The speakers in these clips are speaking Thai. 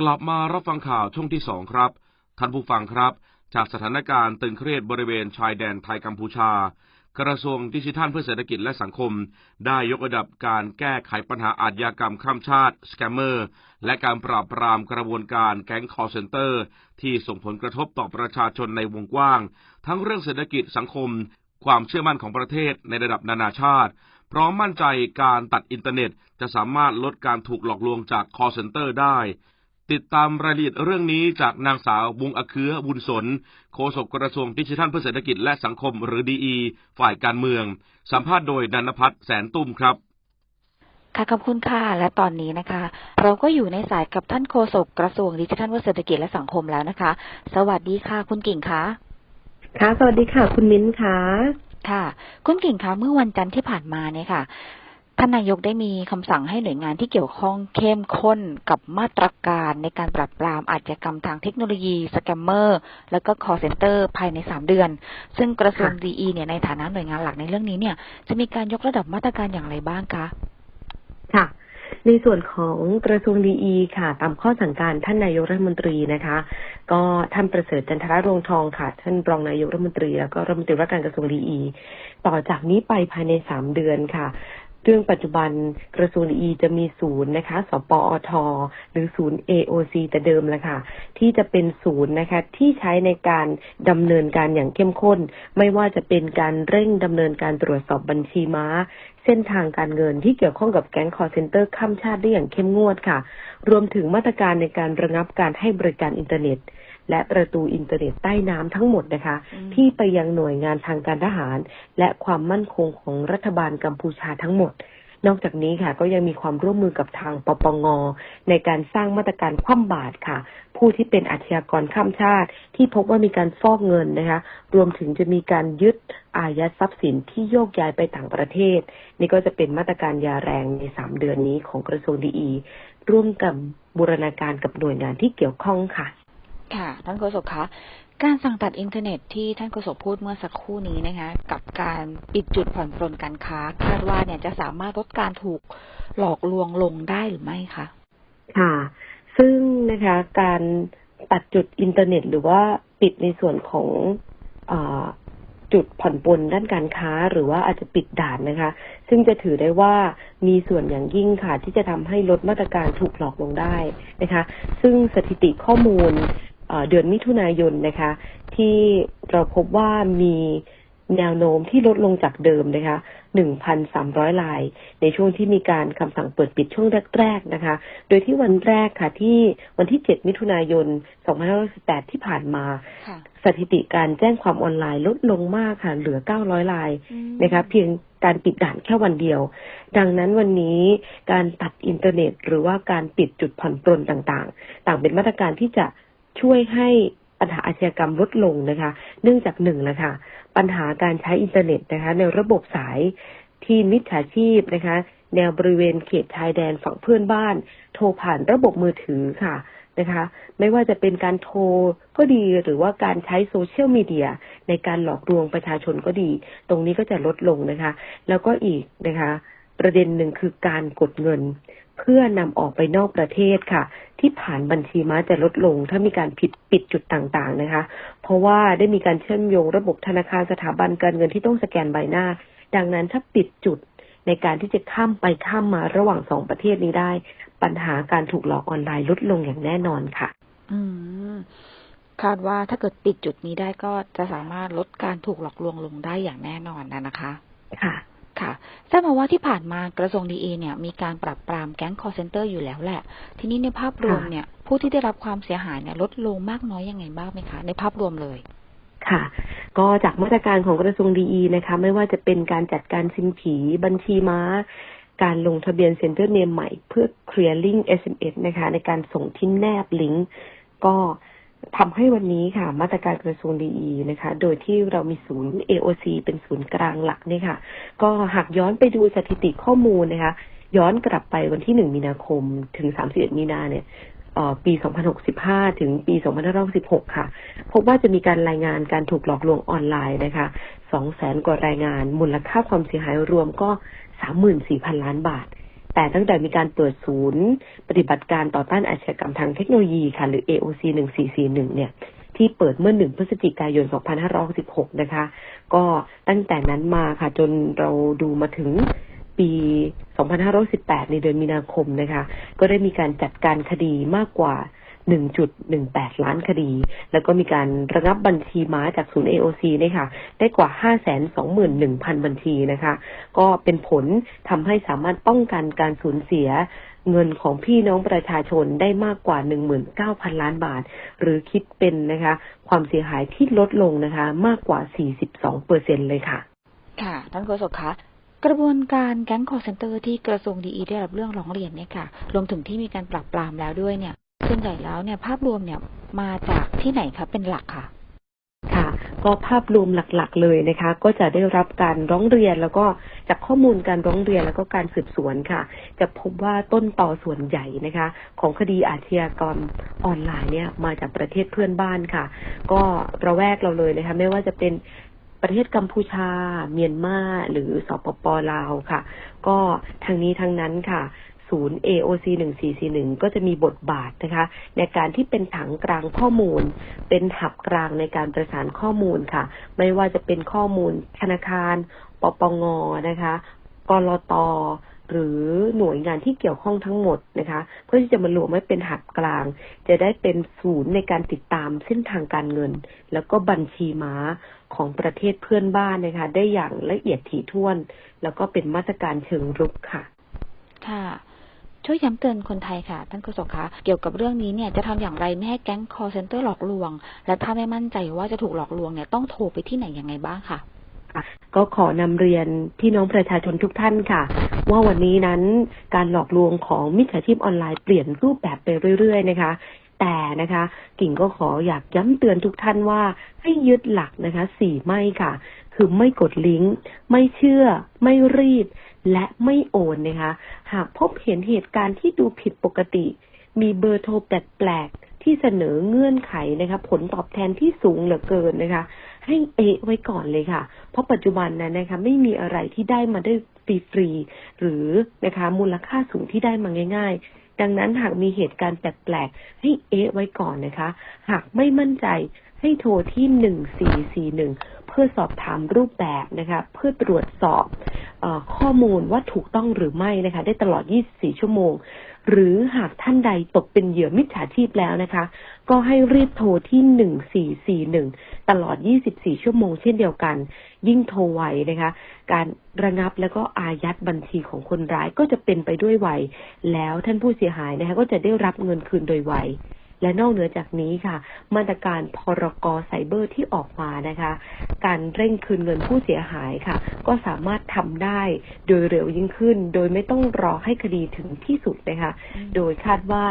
กลับมารับฟังข่าวช่วงที่สองครับ ท่านผู้ฟังครับ จากสถานการณ์ตึงเครียดบริเวณชายแดนไทยกัมพูชา กระทรวงดิจิทัลเพื่อเศรษฐกิจและสังคม ได้ยกระดับการแก้ไขปัญหาอาชญากรรมข้ามชาติสแกมเมอร์และการปราบปรามกระบวนการแก๊งคอร์เซนเตอร์ ที่ส่งผลกระทบต่อประชาชนในวงกว้าง ทั้งเรื่องเศรษฐกิจสังคม ความเชื่อมั่นของประเทศในระดับนานาชาติพร้อมมั่นใจการตัดอินเทอร์เน็ตจะสามารถลดการถูกหลอกลวงจากคอร์เซนเตอร์ได้ ติดตามรายละเอียดเรื่องนี้จากนางสาววงอเคือบุญสน โฆษกกระทรวงดิจิทัลเพื่อเศรษฐกิจและสังคมหรือดีอีฝ่ายการเมือง สัมภาษณ์โดยนันพัฒน์แสนตุ้มครับค่ะขอบคุณค่ะ และตอนนี้นะคะ เราก็อยู่ในสายกับท่านโฆษกกระทรวงดิจิทัลเพื่อเศรษฐกิจและสังคมแล้วนะคะ สวัสดีค่ะ คุณกิ่งคะค่ะ สวัสดีค่ะ คุณมิ้นค่ะค่ะ คุณกิ่งคะเมื่อวันจันทร์ที่ผ่านมาเนี่ยค่ะ ท่านนายกได้มีคำสั่งให้หน่วยงานที่เกี่ยวข้องเข้มข้นกับมาตรการในการปราบปรามอาชญากรรมทางเทคโนโลยีสแกมเมอร์ แล้วก็คอร์เซนเตอร์ภายในสามเดือน ซึ่งกระทรวงดีเนี่ยในฐานะหน่วยงานหลักในเรื่องนี้เนี่ยจะมีการยกระดับมาตรการอย่างไรบ้างคะ ค่ะในส่วนของกระทรวงดีอีค่ะ ตามข้อสั่งการท่านนายกรัฐมนตรีนะคะ ก็ท่านประเสริฐจันทรรวงทองค่ะ ท่านรองนายกรัฐมนตรีแล้วก็รัฐมนตรีว่าการกระทรวงดีอีต่อจากนี้ไปภายในสามเดือนค่ะ เรื่องปัจจุบันกระทรวงดีจะมีศูนย์นะคะ สปอทหรือศูนย์ AOC แต่เดิมแหละค่ะ ที่จะเป็นศูนย์นะคะ ที่ใช้ในการดำเนินการอย่างเข้มข้น ไม่ว่าจะเป็นการเร่งดำเนินการตรวจสอบบัญชีม้า เส้นทางการเงินที่เกี่ยวข้องกับแก๊งคอร์เซนเตอร์ข้ามชาติได้อย่างเข้มงวดค่ะ รวมถึงมาตรการในการระงับการให้บริการอินเทอร์เน็ต และประตูอินเทอร์เน็ตใต้น้ำทั้งหมดนะคะอืมที่ไปยังหน่วยงานทางการทหาร และความมั่นคงของรัฐบาลกัมพูชาทั้งหมดนอกจากนี้ค่ะก็ยังมีความร่วมมือกับทางปปง ในการสร้างมาตรการคว่ำบาตรค่ะ ผู้ที่เป็นอาชญากรข้ามชาติ ที่พบว่ามีการฟอกเงินนะคะ รวมถึงจะมีการยึดอายัดทรัพย์สินที่โยกย้ายไปต่างประเทศ นี่ก็จะเป็นมาตรการยาแรงในสามเดือนนี้ของกระทรวงดีอีร่วมกับบูรณาการกับหน่วยงานที่เกี่ยวข้องค่ะ ค่ะ ท่านโฆษกคะการสั่งตัดอินเทอร์เน็ตที่ท่านโฆษกพูดเมื่อสักครู่นี้นะคะ กับการปิดจุดผ่อนปรนการค้า คาดว่าเนี่ยจะสามารถลดการถูกหลอกลวงลงได้หรือไม่คะค่ะ ซึ่งนะคะการตัดจุดอินเทอร์เน็ต หรือว่าปิดในส่วนของอจุดผ่อนปลนด้านการค้า หรือว่าอาจจะปิดด่านนะคะ ซึ่งจะถือได้ว่ามีส่วนอย่างยิ่งค่ะ ที่จะทำให้ลดมาตรการถูกหลอกลงได้นะคะ ซึ่งสถิติข้อมูล เอ่อเดือนมิถุนายนนะคะ ที่เราพบว่ามีแนวโน้มที่ลดลงจากเดิมนะคะ 1,300ราย ในช่วงที่มีการคำสั่งเปิดปิดช่วงแรกๆนะคะ โดยที่วันแรกค่ะที่วันที่ 7 มิถุนายน 2518 ที่ผ่านมาค่ะสถิติการแจ้งความออนไลน์ลดลงมากค่ะ เหลือ 900รายนะคะ เพียงการปิดด่านแค่วันเดียว ดังนั้นวันนี้การตัดอินเทอร์เน็ต หรือว่าการปิดจุดผ่อนปรนต่างๆ ต่างเป็นมาตรการที่จะ ช่วยให้ปัญหาอาชญากรรมลดลงนะคะ เนื่องจากหนึ่งนะคะ ปัญหาการใช้อินเทอร์เน็ตนะคะ ในระบบสายที่มิจฉาชีพนะคะ แนวบริเวณเขตชายแดนฝั่งเพื่อนบ้าน โทรผ่านระบบมือถือค่ะนะคะ ไม่ว่าจะเป็นการโทรก็ดีหรือว่าการใช้โซเชียลมีเดียในการหลอกลวงประชาชนก็ดี ตรงนี้ก็จะลดลงนะคะ แล้วก็อีกนะคะ ประเด็นหนึ่งคือการกดเงิน เพื่อนำออกไปนอกประเทศค่ะ ที่ผ่านบัญชีม้าจะลดลง ถ้ามีการผิดปิดจุดต่างๆนะคะ เพราะว่าได้มีการเชื่อมโยงระบบธนาคารสถาบันการเงินที่ต้องสแกนใบหน้า ดังนั้นถ้าปิดจุดในการที่จะข้ามไปข้ามมาระหว่างสองประเทศนี้ได้ ปัญหาการถูกหลอกออนไลน์ลดลงอย่างแน่นอนค่ะ อืมคาดว่าถ้าเกิดปิดจุดนี้ได้ก็จะสามารถลดการถูกหลอกลวงลงได้อย่างแน่นอนนะนะคะ ค่ะ ค่ะทราบมาว่าที่ผ่านมากระทรวงดีเอเนี่ยมีการปรับปรามแก๊งคอร์เซนเตอร์อยู่แล้วแหละ ทีนี้ในภาพรวมค่ะเนี่ย ผู้ที่ได้รับความเสียหายเนี่ยลดลงมากน้อยยังไงบ้างไหมคะ ในภาพรวมเลยค่ะ ก็จากมาตรการของกระทรวงดีนะคะ ไม่ว่าจะเป็นการจัดการซิมผีบัญชีม้า การลงทะเบียนเซ็นเตอร์เนมใหม่เพื่อ clearing SMS นะคะ ในการส่งที่แนบลิงก์ก็ ทำให้วันนี้ค่ะ มาตรการกระทรวงดีนะคะ โดยที่เรามีศูนย์ AOC เป็นศูนย์กลางหลักเนี่ยค่ะ ก็หากย้อนไปดูสถิติข้อมูลนะคะ ย้อนกลับไปวันที่1มีนาคมถึง31มีนาเนี่ยปี 2065 ถึงปี 2566 ค่ะ พบว่าจะมีการรายงานการถูกหลอกลวงออนไลน์นะคะ2แสนกว่ารายงาน มูลค่าความเสียหายรวมก็ 34,000 ล้านบาท แต่ตั้งแต่มีการเปิดศูนย์ ปฏิบัติการต่อต้านอาชญากรรมทางเทคโนโลยีค่ะ หรือ AOC 1441 เนี่ย ที่เปิดเมื่อ 1 พฤศจิกายน 2566 นะคะ ก็ตั้งแต่นั้นมาค่ะ จนเราดูมาถึงปี 2518 ในเดือนมีนาคมนะคะ ก็ได้มีการจัดการคดีมากกว่า 1.18 ล้านคดี แล้วก็มีการระงับบัญชีม้าจากศูนย์ AOC เนี่ยค่ะได้กว่า 521,000 บัญชีนะคะ ก็เป็นผลทำให้สามารถป้องกันการสูญเสียเงินของพี่น้องประชาชนได้มากกว่า 19,000 ล้านบาท หรือคิดเป็นนะคะ ความเสียหายที่ลดลงนะคะ มากกว่า 42เปอร์เซ็นเลยค่ะ ค่ะ ท่านโฆษกคะกระบวนการแก๊งคอร์เซนเตอร์ที่กระทรวงดีได้รับเรื่องร้องเรียนเนี่ยค่ะ รวมถึงที่มีการปรับปรามแล้วด้วยเนี่ย ส่วนใหญ่แล้วเนี่ยภาพรวมเนี่ยมาจากที่ไหนคะเป็นหลักค่ะค่ะ ก็ภาพรวมหลักๆเลยนะคะ ก็จะได้รับการร้องเรียนแล้วก็จากข้อมูลการร้องเรียนแล้วก็การสืบสวนค่ะ จะพบว่าต้นต่อส่วนใหญ่นะคะ ของคดีอาชญากรรมออนไลน์เนี่ยมาจากประเทศเพื่อนบ้านค่ะ ก็ระแวกเราเลยนะคะ ไม่ว่าจะเป็นประเทศกัมพูชา เมียนมาหรือสปปลาวค่ะ ก็ทางนี้ทางนั้นค่ะ ศูนย์ AOC 1441 ก็จะมีบทบาทนะคะ ในการที่เป็นถังกลางข้อมูล เป็นหับกลางในการประสานข้อมูลค่ะ ไม่ว่าจะเป็นข้อมูลธนาคาร ปปงนะคะกรตหรือหน่วยงานที่เกี่ยวข้องทั้งหมดนะคะ เพื่อที่จะมารวมไว้เป็นหับกลาง จะได้เป็นศูนย์ในการติดตามเส้นทางการเงิน แล้วก็บัญชีม้าของประเทศเพื่อนบ้านนะคะ ได้อย่างละเอียดถี่ถ้วน แล้วก็เป็นมาตรการเชิงรุกค่ะ ค่ะ ช่วยย้ำเตือนคนไทยค่ะ ท่านโฆษกคะเกี่ยวกับเรื่องนี้เนี่ยจะทำอย่างไรไม่ให้แก๊งคอร์เซนเตอร์หลอกลวง และถ้าไม่มั่นใจว่าจะถูกหลอกลวงเนี่ยต้องโทรไปที่ไหนยังไงบ้างค่ะค่ะก็ขอนำเรียนพี่น้องประชาชนทุกท่านค่ะ ว่าวันนี้นั้นการหลอกลวงของมิจฉาชีพออนไลน์เปลี่ยนรูปแบบไปเรื่อย ๆ นะคะ แต่นะคะ กิ่งก็ขออยากย้ำเตือนทุกท่านว่าให้ยึดหลักนะคะสี่ไม่ค่ะ คือไม่กดลิงก์ ไม่เชื่อไม่รีบ และไม่โอนนะคะ หากพบเห็นเหตุการณ์ที่ดูผิดปกติ มีเบอร์โทรแปลกๆ ที่เสนอเงื่อนไขนะคะ ผลตอบแทนที่สูงเหลือเกินนะคะ ให้เอะไว้ก่อนเลยค่ะ เพราะปัจจุบันนั้นนะคะ ไม่มีอะไรที่ได้มาได้ฟรีๆหรือนะคะมูลค่าสูงที่ได้มาง่าย ๆ ดังนั้นหากมีเหตุการณ์แปลกๆ ให้เอะไว้ก่อนนะคะ หากไม่มั่นใจ ให้โทรที่หนึ่งสี่สี่หนึ่งเพื่อสอบถามรูปแบบนะคะ เพื่อตรวจสอบอข้อมูลว่าถูกต้องหรือไม่นะคะ ได้ตลอด 24 ชั่วโมง หรือหากท่านใดตกเป็นเหยื่อมิจฉาชีพแล้วนะคะ ก็ให้รีบโทรที่ 1441 ตลอด 24 ชั่วโมงเช่นเดียวกัน ยิ่งโทรไวนะคะ การระงับแล้วก็อายัดบัญชีของคนร้ายก็จะเป็นไปด้วยไว แล้วท่านผู้เสียหายนะคะก็จะได้รับเงินคืนโดยไว และนอกเหนือจากนี้ค่ะ มาตรการพรกไซเบอร์ที่ออกมานะคะ การเร่งคืนเงินผู้เสียหายค่ะ ก็สามารถทำได้โดยเร็วยิ่งขึ้น โดยไม่ต้องรอให้คดีถึงที่สุดนะคะ โดยคาดว่า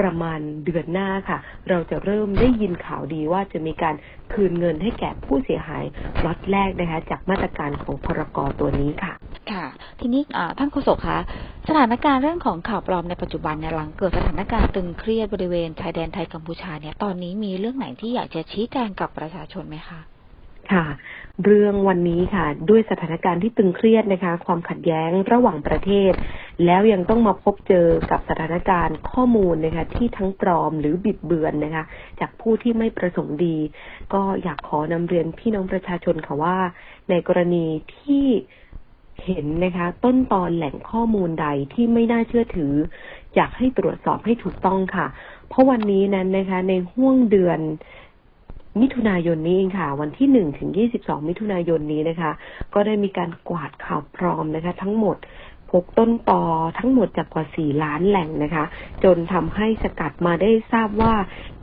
ประมาณเดือนหน้าค่ะ เราจะเริ่มได้ยินข่าวดีว่าจะมีการคืนเงินให้แก่ผู้เสียหายล็อตแรกนะคะ จากมาตรการของพรกตัวนี้ค่ะค่ะ ทีนี้ท่านโฆษกคะสถานการณ์เรื่องของข่าวปลอมในปัจจุบันเนี่ยหลังเกิดสถานการณ์ตึงเครียดบริเวณชายแดนไทยกัมพูชาเนี่ยตอนนี้มีเรื่องไหนที่อยากจะชี้แจงกับประชาชนไหมคะค่ะ เรื่องวันนี้ค่ะ ด้วยสถานการณ์ที่ตึงเครียดนะคะ ความขัดแย้งระหว่างประเทศ แล้วยังต้องมาพบเจอกับสถานการณ์ข้อมูลนะคะ ที่ทั้งปลอมหรือบิดเบือนนะคะ จากผู้ที่ไม่ประสงค์ดี ก็อยากขอนำเรียนพี่น้องประชาชนค่ะว่า ในกรณีที่ เห็นนะคะ ต้นตอนแหล่งข้อมูลใดที่ไม่น่าเชื่อถือ อยากให้ตรวจสอบให้ถูกต้องค่ะ เพราะวันนี้นั้นนะคะ ในห่วงเดือนมิถุนายนนี้เองค่ะ วันที่หนึ่งถึงยี่สิบสองมิถุนายนนี้นะคะ ก็ได้มีการกวาดข่าวปลอมนะคะ ทั้งหมดพบต้นตอทั้งหมดจากกว่าสี่ล้านแหล่งนะคะ จนทำให้สกัดมาได้ทราบว่า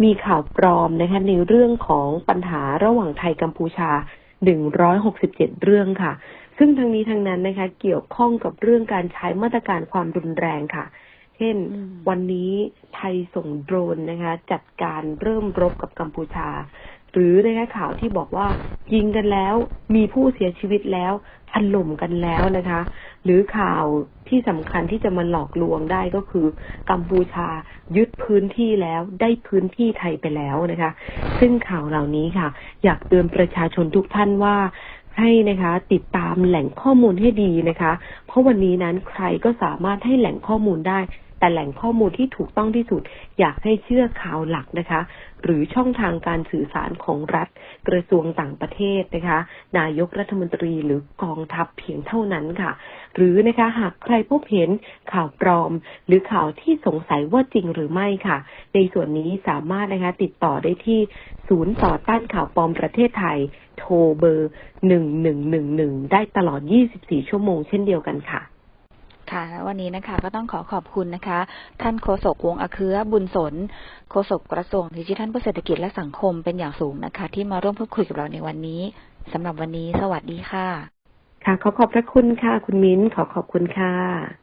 มีข่าวปลอมนะคะ ในเรื่องของปัญหาระหว่างไทยกัมพูชาหนึ่งร้อยหกสิบเจ็ดเรื่องค่ะ ซึ่งทั้งนี้ทั้งนั้นนะคะ เกี่ยวข้องกับเรื่องการใช้มาตรการความรุนแรงค่ะ เช่นอืมวันนี้ไทยส่งโดรนนะคะ จัดการเริ่มรบกับกัมพูชา หรือนะคะข่าวที่บอกว่ายิงกันแล้วมีผู้เสียชีวิตแล้วถล่มกันแล้วนะคะ หรือข่าวที่สำคัญที่จะมาหลอกลวงได้ก็คือ กัมพูชายึดพื้นที่แล้วได้พื้นที่ไทยไปแล้วนะคะ ซึ่งข่าวเหล่านี้ค่ะ อยากเตือนประชาชนทุกท่านว่า ให้นะคะ ติดตามแหล่งข้อมูลให้ดีนะคะ เพราะวันนี้นั้นใครก็สามารถให้แหล่งข้อมูลได้ แต่แหล่งข้อมูลที่ถูกต้องที่สุด อยากให้เชื่อข่าวหลักนะคะ หรือช่องทางการสื่อสารของรัฐ กระทรวงต่างประเทศนะคะ นายกรัฐมนตรีหรือกองทัพเพียงเท่านั้นค่ะ หรือนะคะหากใครพบเห็นข่าวปลอม หรือข่าวที่สงสัยว่าจริงหรือไม่ค่ะ ในส่วนนี้สามารถนะคะติดต่อได้ที่ศูนย์ต่อต้านข่าวปลอมประเทศไทย โทรเบอร์ 1111 ได้ตลอด 24 ชั่วโมงเช่นเดียวกันค่ะ ค่ะแล้ววันนี้นะคะ ก็ต้องขอขอบคุณนะคะ ท่านโฆษกวงอเคือบุญสนโฆษกกระทรวงดิจิทัลเพื่อเศรษฐกิจและสังคมเป็นอย่างสูงนะคะ ที่มาร่วมพูดคุยกับเราในวันนี้สำหรับวันนี้ สวัสดีค่ะ ค่ะ ขอขอบพระคุณค่ะ คุณมิ้นขอขอบคุณค่ะ